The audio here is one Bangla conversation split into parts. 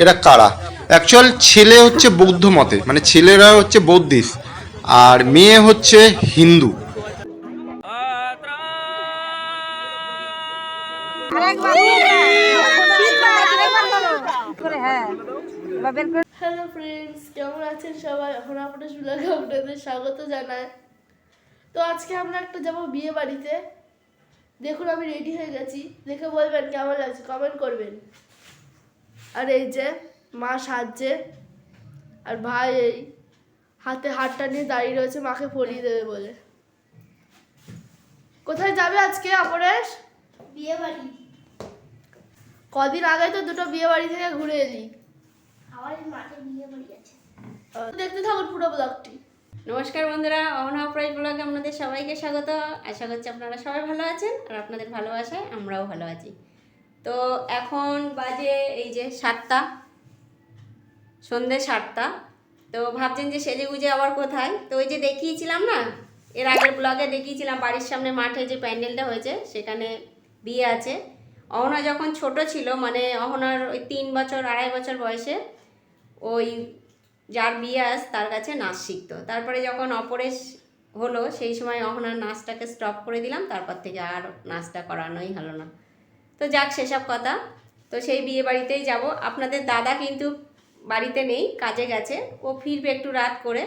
এরা কারা? অ্যাকচুয়াল ছেলে হচ্ছে বৌদ্ধ মতে মানে ছেলেরা হচ্ছে বৌদ্ধিস্ট, আর মেয়ে হচ্ছে হিন্দু। হ্যাঁ হ্যালো ফ্রেন্ডস কেমন আছেন সবাই? এখন আপনাদের ব্লগে আপনাদের স্বাগত জানাই। তো আজকে আমরা একটা যাব বিয়ে বাড়িতে। দেখুন আমি রেডি হয়ে গেছি। দেখে বলবেন কেমন লাগছে কমেন্ট করবেন। আর এই যে মা সাজছে আর ভাই এই হাতে হাতটা নিয়ে দাঁড়িয়ে রয়েছে মাকে পরিয়ে দেবে বলে। কোথায় যাবে আজকে অপরেশ? বিয়ে বাড়ি কদিন আগে তো দুটো বিয়ে বাড়ি থেকে ঘুরে এলি। আমার বিয়ে বাড়ি আছে। দেখতে থাকুন পুরো ব্লগটি। নমস্কার বন্ধুরা অহনা প্রাইজ ব্লগে আপনাদের সবাইকে স্বাগত। আশা করছি আপনারা সবাই ভালো আছেন আর আপনাদের ভালোবাসায় আমরাও ভালো আছি। তো এখন বাজে এই যে সাতটা, সন্ধে সাতটা। তো ভাবছেন যে সেজে গুজে আবার কোথায়? তো ওই যে দেখিয়েছিলাম না, এর আগের ব্লগে দেখিয়েছিলাম বাড়ির সামনে মাঠে যে প্যান্ডেলটা হয়েছে, সেখানে বিয়ে আছে। অহনা যখন ছোট ছিল মানে অহনার ওই তিন বছর, আড়াই বছর বয়সে, ওই যার বিয়ে আস তার কাছে নাচ শিখতো। তারপরে যখন অপরেশ হলো, সেই সময় অহনার নাচটাকে স্টপ করে দিলাম, তারপর থেকে আর নাচটা করানোই হলো না। তো যাক, সেসব কথা। তো সেই বিয়ে বাড়িতেই যাব। আপনাদের দাদা কিন্তু বাড়িতে নেই, কাজে গেছে। ও ফিরবে একটু রাত করে।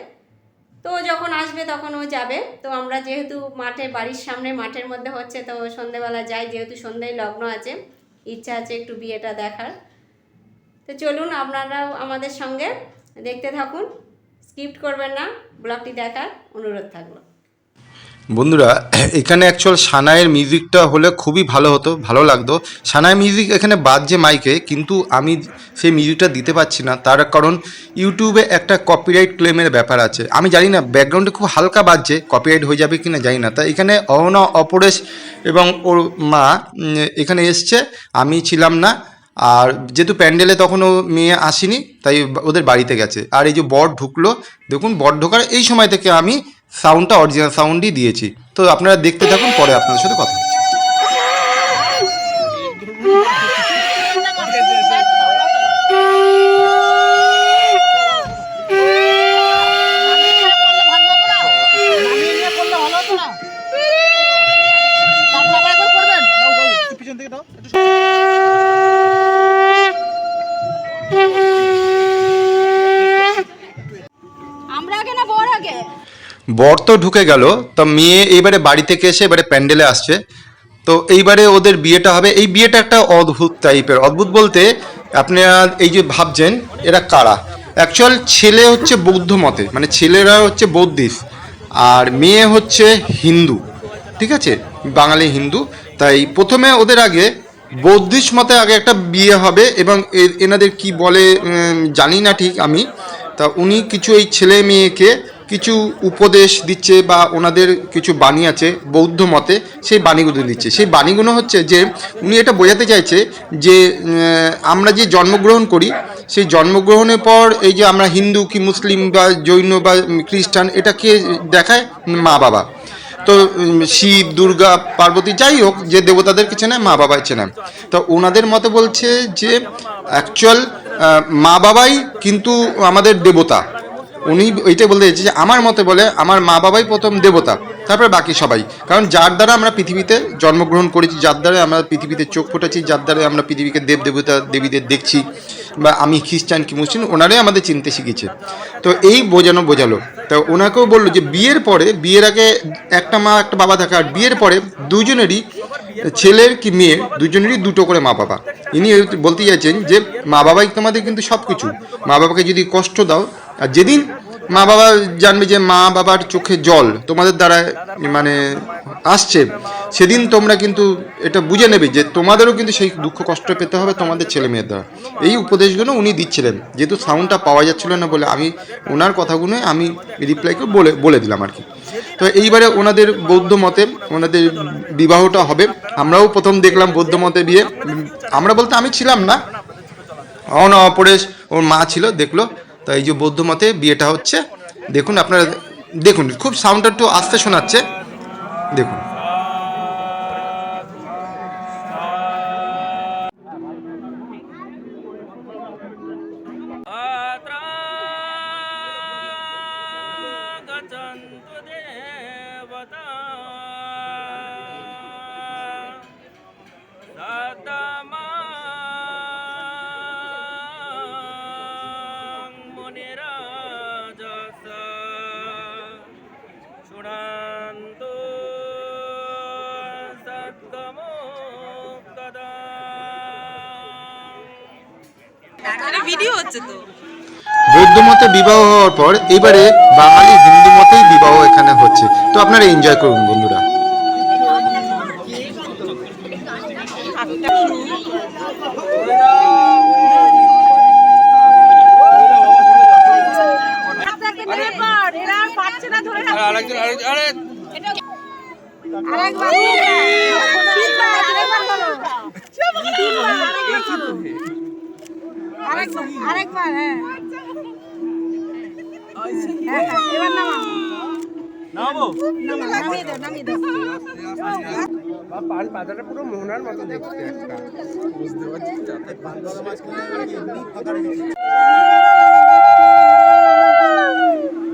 তো যখন আসবে তখন ও যাবে। তো আমরা যেহেতু মাঠে, বাড়ির সামনে মাঠের মধ্যে হচ্ছে, তো সন্ধেবেলা যাই। যেহেতু সন্ধ্যায় লগ্ন আছে, ইচ্ছা আছে একটু বিয়েটা দেখার। তো চলুন, আপনারাও আমাদের সঙ্গে দেখতে থাকুন। স্কিপ্ট করবেন না, ব্লগটি দেখার অনুরোধ থাকল। বন্ধুরা, এখানে অ্যাকচুয়াল সানায়ের মিউজিকটা হলে খুবই ভালো হতো, ভালো লাগতো। সানায় মিউজিক এখানে বাজছে মাইকে কিন্তু আমি সেই মিউজিকটা দিতে পারছি না। তার কারণ ইউটিউবে একটা কপিরাইট ক্লেমের ব্যাপার আছে। আমি জানি না ব্যাকগ্রাউন্ডে খুব হালকা বাজছে কপিরাইট হয়ে যাবে কি না জানি না। তাই এখানে অহনা, অপরেশ এবং ওর মা এখানে এসছে। আমি ছিলাম না। আর যেহেতু প্যান্ডেলে তখনও মেয়ে আসেনি, তাই ওদের বাড়িতে গেছে। আর এই যে বর ঢুকলো, দেখুন, বর ঢোকার এই সময় থেকে আমি সাউন্ডটা অরিজিনাল সাউন্ডই দিয়েছি। তো আপনারা দেখতে থাকুন পরে আপনাদের সাথে কথা হচ্ছে পিছন থেকে দাও একটু আমরা আগে না বড় আগে বর তো ঢুকে গেল। তো মেয়ে এইবারে বাড়ি থেকে এসে এবারে প্যান্ডেলে আসছে। তো এইবারে ওদের বিয়েটা হবে। এই বিয়েটা একটা অদ্ভুত টাইপের অদ্ভুত বলতে আপনারা এই যে ভাবছেন, এরা কারা? অ্যাকচুয়াল ছেলে হচ্ছে বৌদ্ধ মতে মানে ছেলেরা হচ্ছে বৌদ্ধিস্ট, আর মেয়ে হচ্ছে হিন্দু, ঠিক আছে? বাঙালি হিন্দু। তাই প্রথমে ওদের আগে বৌদ্ধিস্ট মতে আগে একটা বিয়ে হবে এবং এনাদের কি বলে জানি না ঠিক আমি। তা উনি কিছু এই ছেলে মেয়েকে কিছু উপদেশ দিচ্ছে বা ওনাদের কিছু বাণী আছে, বৌদ্ধ মতে সেই বাণীগুলো দিচ্ছে। সেই বাণীগুলো হচ্ছে যে, উনি এটা বোঝাতে চাইছে যে আমরা যে জন্মগ্রহণ করি, সেই জন্মগ্রহণের পর এই যে আমরা হিন্দু কি মুসলিম বা জৈন বা খ্রিস্টান এটা কে দেখায় মা বাবা। তো শিব, দুর্গা, পার্বতী যাই হোক, যে দেবতাদেরকে চেনে মা বাবাই চেনে। তো ওনাদের মতে বলছে যে অ্যাকচুয়াল মা বাবাই কিন্তু আমাদের দেবতা। উনি এইটাই বলতে চাইছে যে আমার মতে বলে আমার মা বাবাই প্রথম দেবতা, তারপরে বাকি সবাই। কারণ যার দ্বারা আমরা পৃথিবীতে জন্মগ্রহণ করেছি, যার দ্বারা আমরা পৃথিবীতে চোখ ফুটেছি যার দ্বারা আমরা পৃথিবীকে দেব দেবতা দেবীদের দেখছি, বা আমি খ্রিস্টান কি মুসলিম, ওনারাই আমাদের চিনতে শিখেছে। তো এই বোঝানো বোঝালো। তো ওনাকেও বলল যে বিয়ের পরে, বিয়ের আগে একটা মা, একটা বাবা থাকে, আর বিয়ের পরে দুজনেরই ছেলের কি মেয়ে, দুজনেরই দুটো করে মা বাবা। ইনি বলতে চাইছেন যে মা বাবাই তোমাদের কিন্তু সব কিছু মা বাবাকে যদি কষ্ট দাও, আর যেদিন মা বাবা জানবে যে মা বাবার চোখে জল তোমাদের দ্বারা মানে আসছে। সেদিন তোমরা কিন্তু এটা বুঝে নেবে যে তোমাদেরও কিন্তু সেই দুঃখ কষ্ট পেতে হবে তোমাদের ছেলে মেয়ের দ্বারা। এই উপদেশগুলো উনি দিচ্ছিলেন। যেহেতু সাউন্ডটা পাওয়া যাচ্ছিল না বলে আমি ওনার কথাগুলো আমি রিপ্লাই করে বলে বলে দিলাম আর কি। তো এইবারে ওনাদের বৌদ্ধ মতে, ওনাদের বিবাহটা হবে। আমরাও প্রথম দেখলাম বৌদ্ধ মতে বিয়ে। আমরা বলতে আমি ছিলাম না। অন অপরেশ ওর মা ছিল, দেখল। তো এই যে বৌদ্ধ মতে বিয়েটা হচ্ছে, দেখুন আপনারা, দেখুন, খুব সাউন্ডটা একটু আস্তে শোনাচ্ছে। দেখুন। ভিডিও হচ্ছে তো। বৌদ্ধ মতে বিবাহ হওয়ার পর এবারে বাঙালি হিন্দু মতেই বিবাহ এখানে হচ্ছে। তো আপনারা এনজয় করুন বন্ধুরা। আরেকবার তিনবার আরেকবার আরেকবার হ্যাঁ। এবার নামাও নামাও, নামিয়ে দাও নামিয়ে দাও।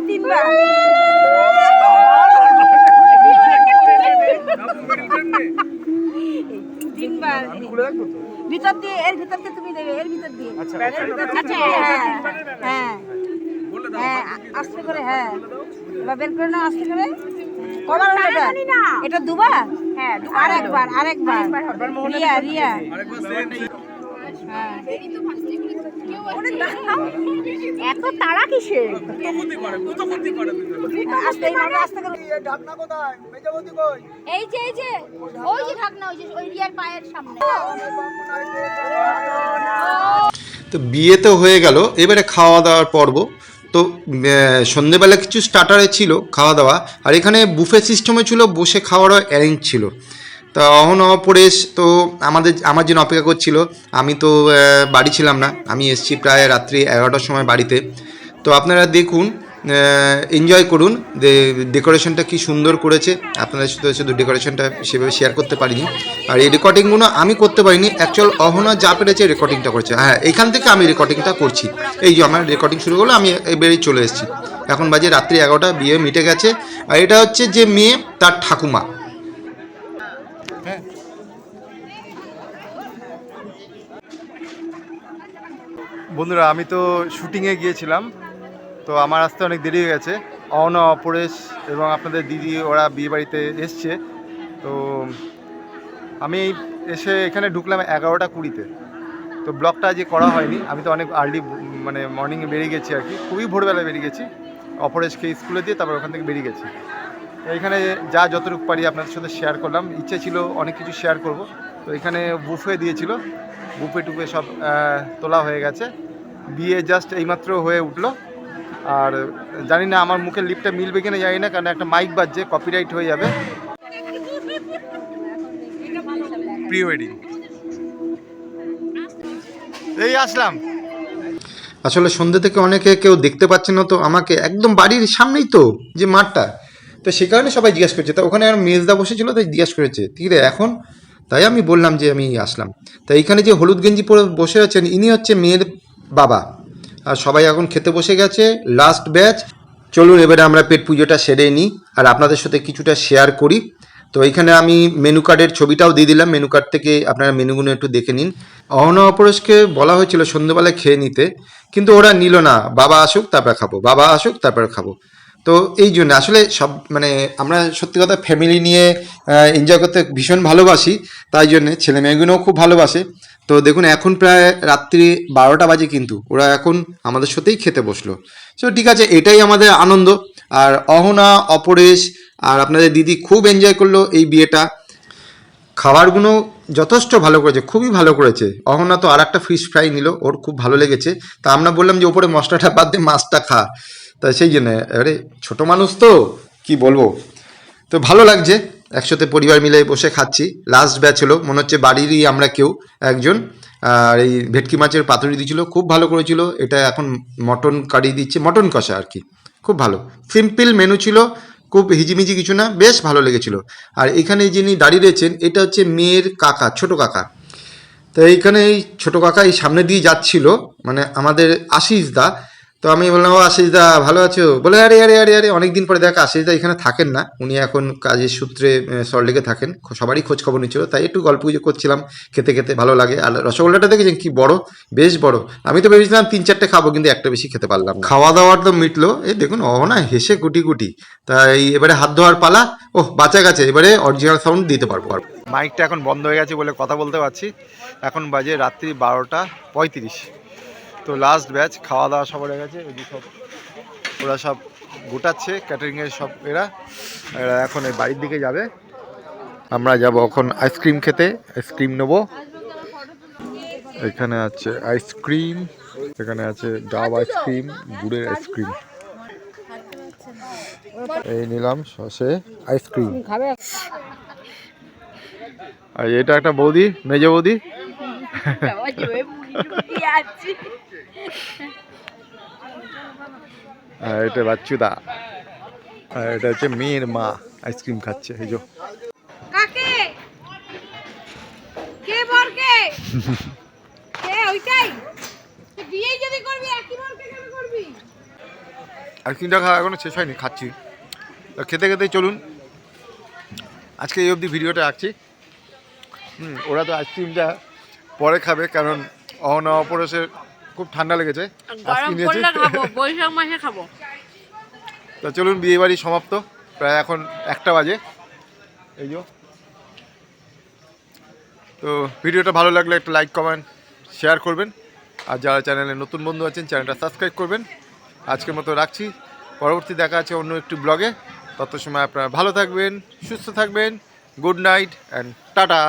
তিনবার তিনবার ভিতর দিয়ে এর ভিতর দিয়ে তুমি দেবে এর ভিতর দিয়ে এর ভিতর দিয়ে হ্যাঁ হ্যাঁ হ্যাঁ আস্তে করে হ্যাঁ এবার বের করে নাও আস্তে করে কবার হলো এটা এটা দুবার? হ্যাঁ আরেকবার আরেকবার। রিয়া রিয়া। হ্যাঁ। এত তাড়া কিসের? আস্তে করে আস্তে করে এই যে এই যে ওই যে ঢাকনা ওই যে ওই রিয়ার পায়ের সামনে। তো বিয়ে তো হয়ে গেল এবারে খাওয়া দাওয়ার পর্ব। তো সন্ধেবেলা কিছু স্টার্টারে ছিল খাওয়া দাওয়া আর এখানে বুফে সিস্টেমে ছিল, বসে খাওয়ারও অ্যারেঞ্জ ছিল। তা অহন অপরেশ তো আমাদের, আমার জন্য অপেক্ষা করছিল, আমি তো বাড়ি ছিলাম না, আমি এসেছি প্রায় রাত্রি এগারোটার সময় বাড়িতে। তো আপনারা দেখুন এনজয় করুন। ডেকোরেশনটা কি সুন্দর করেছে। আপনাদের শুধু শুধু ডেকোরেশনটা সেভাবে শেয়ার করতে পারিনি। আর এই রেকর্ডিংগুলো আমি করতে পারিনি। অ্যাকচুয়াল অহনা যা পেরেছে রেকর্ডিংটা করেছে। হ্যাঁ এখান থেকে আমি রেকর্ডিংটা করছি। এই যে আমার রেকর্ডিং শুরু করল আমি এবারেই চলে এসেছি। এখন বাজে রাত্রি এগারোটা, বিয়ে মিটে গেছে। আর এটা হচ্ছে যে মেয়ে, তার ঠাকুমা। বন্ধুরা, আমি তো শুটিংয়ে গিয়েছিলাম। তো আমার আসতে অনেক দেরি হয়ে গেছে। অহনা, অপরেশ এবং আপনাদের দিদি, ওরা বিয়ে বাড়িতে এসছে। তো আমি এসে এখানে ঢুকলাম এগারোটা কুড়িতে। তো ব্লগটা আজকে করা হয়নি। আমি তো অনেক আর্লি মানে মর্নিংয়ে বেরিয়ে গেছি আর কি। খুবই ভোরবেলা বেরিয়ে গেছি। অপরেশকে স্কুলে দিয়ে তারপর ওখান থেকে বেরিয়ে গেছি। এখানে যা যতটুকু পারি আপনাদের সাথে শেয়ার করলাম। ইচ্ছে ছিল অনেক কিছু শেয়ার করব। তো এখানে বুফে দিয়েছিল। বুফে টুফে সব তোলা হয়ে গেছে। বিয়ে জাস্ট এইমাত্র হয়ে উঠল। আর জানি না আমার মুখের লিপটা মিলবে কিনা জানি না, কারণ একটা মাইক বাজছে কপিরাইট হয়ে যাবে। প্রি ওয়েডিং এই আসলাম। আসলে সন্ধ্যে থেকে অনেকে কেউ দেখতে পাচ্ছে না তো আমাকে, একদম বাড়ির সামনেই তো, যে মাঠটা। তো সে কারণে সবাই জিজ্ঞেস করছে, তা ওখানে আর মেজদা বসেছিল, তাই জিজ্ঞেস করেছে ঠিক রে, এখন? তাই আমি বললাম যে আমি আসলাম। তাই এখানে যে হলুদ গেঞ্জি পরে বসে আছেন, ইনি হচ্ছে মেয়ের বাবা। আর সবাই এখন খেতে বসে গেছে লাস্ট ব্যাচ চলুন, এবারে আমরা পেট পুজোটা সেরে নিই আর আপনাদের সাথে কিছুটা শেয়ার করি। তো এখানে আমি মেনু কার্ডের ছবিটাও দিয়ে দিলাম। মেনু কার্ড থেকে আপনারা মেনুগুলো একটু দেখে নিন। অহনা অপরেশকে বলা হয়েছিল সন্ধ্যেবেলায় খেয়ে নিতে, কিন্তু ওরা নিল না। বাবা আসুক, তারপরে খাব। বাবা আসুক, তারপরে খাব। তো এই জন্য আসলে সব মানে আমরা সত্যি কথা ফ্যামিলি নিয়ে এনজয় করতে ভীষণ ভালোবাসি, তাই জন্যে ছেলে মেয়েগুলোও খুব ভালোবাসে। তো দেখুন, এখন প্রায় রাত্রি বারোটা বাজে কিন্তু, ওরা এখন আমাদের সাথেই খেতে বসল। সো ঠিক আছে, এটাই আমাদের আনন্দ। আর অহনা, অপরেশ আর আপনাদের দিদি খুব এনজয় করল এই বিয়েটা। খাবারগুলো যথেষ্ট ভালো করেছে, খুবই ভালো করেছে। অহনা তো আর একটা ফিশ ফ্রাই নিল, ওর খুব ভালো লেগেছে। তা আমরা বললাম যে, ওপরে মশলাটা বাদ দিয়ে মাছটা খা। তা সেই জন্য আরে ছোটো মানুষ তো, কি বলব? তো ভালো লাগছে, একসাথে পরিবার মিলে বসে খাচ্ছি। লাস্ট ব্যাচ হলো, মনে হচ্ছে বাড়িরই আমরা কেউ একজন। আর এই ভেটকি মাছের পাতুরি দিয়েছিল, খুব ভালো করেছিল। এটা এখন মটন কারি দিচ্ছে, মটন কষা আর কি। খুব ভালো। সিম্পল মেনু ছিল, খুব হিজিমিজি কিছু না, বেশ ভালো লেগেছিল। আর এখানে যিনি দাঁড়িয়ে রয়েছেন, এটা হচ্ছে মেয়ের কাকা, ছোট কাকা। তো এইখানে এই ছোটো কাকা এই সামনে দিয়ে যাচ্ছিল মানে আমাদের আশিস দা। তো আমি বললাম ও আশিস দা ভালো আছো? বলে আরে আরে আরে আরে অনেকদিন পরে দেখ আশিস দা এখানে থাকেন না। উনি এখন কাজের সূত্রে সল্টলেকে থাকেন। খ- সবারই খোঁজ খবর নিচ্ছিল। তাই একটু গল্প গুজব করছিলাম। খেতে খেতে ভালো লাগে। আর রসগোল্লাটা দেখেছেন? কি বড় বেশ বড়। আমি তো ভেবেছিলাম তিন চারটে খাব কিন্তু একটা বেশি খেতে পারলাম খাওয়া দাওয়ার তো মিটলো। এই দেখুন ও না হেসে কুটি কুটি তাই এবারে হাত ধোয়ার পালা। ওহ বাঁচা গেছে। এবারে অরিজিনাল সাউন্ড দিতে পারব আর। মাইকটা এখন বন্ধ হয়ে গেছে বলে কথা বলতে পারছি। এখন বাজে রাত্রি বারোটা পঁয়ত্রিশ। তো লাস্ট ব্যাচ খাওয়া দাওয়া সব হয়ে গেছে এই সব, ওরা সব গোটাচ্ছে ক্যাটারিংয়ের সব এরা এরা এখন এই বাড়ির দিকে যাবে। আমরা যাব এখন আইসক্রিম খেতে আইসক্রিম নেব। এখানে আছে আইসক্রিম এখানে আছে ডাব আইসক্রিম গুড়ের আইসক্রিম এই নিলাম সসে আইসক্রিম আর এটা একটা বৌদি, মেজে বৌদি। আর এটা বাচ্চুদা। আর এটা হচ্ছে মেয়ের মা আইসক্রিম খাচ্ছে এই যে। কাকে? কে বরকে? কে ওইটাই? বিয়ে যদি করবি একই বরকে কেন করবি? আইসক্রিমটা খাওয়া এখনও শেষ হয়নি খাচ্ছি। খেতে খেতে চলুন। আজকে এই অবধি ভিডিওটা রাখছি। হুম ওরা তো আইসক্রিমটা পরে খাবে কারণ অহনা অপরসের খুব ঠান্ডা লেগেছে। আইসক্রিম নিয়েছে। বৈশাখ মাসে খাব। তো চলুন বিয়ে বাড়ি সমাপ্ত। প্রায় এখন একটা বাজে। এই যো। তো ভিডিওটা ভালো লাগলে একটা লাইক কমেন্ট শেয়ার করবেন। আর যারা চ্যানেলে নতুন বন্ধু আছেন চ্যানেলটা সাবস্ক্রাইব করবেন। আজকের মতো রাখছি। পরবর্তী দেখা আছে অন্য একটি ব্লগে। তত সময় আপনারা ভালো থাকবেন সুস্থ থাকবেন। Good night and tata.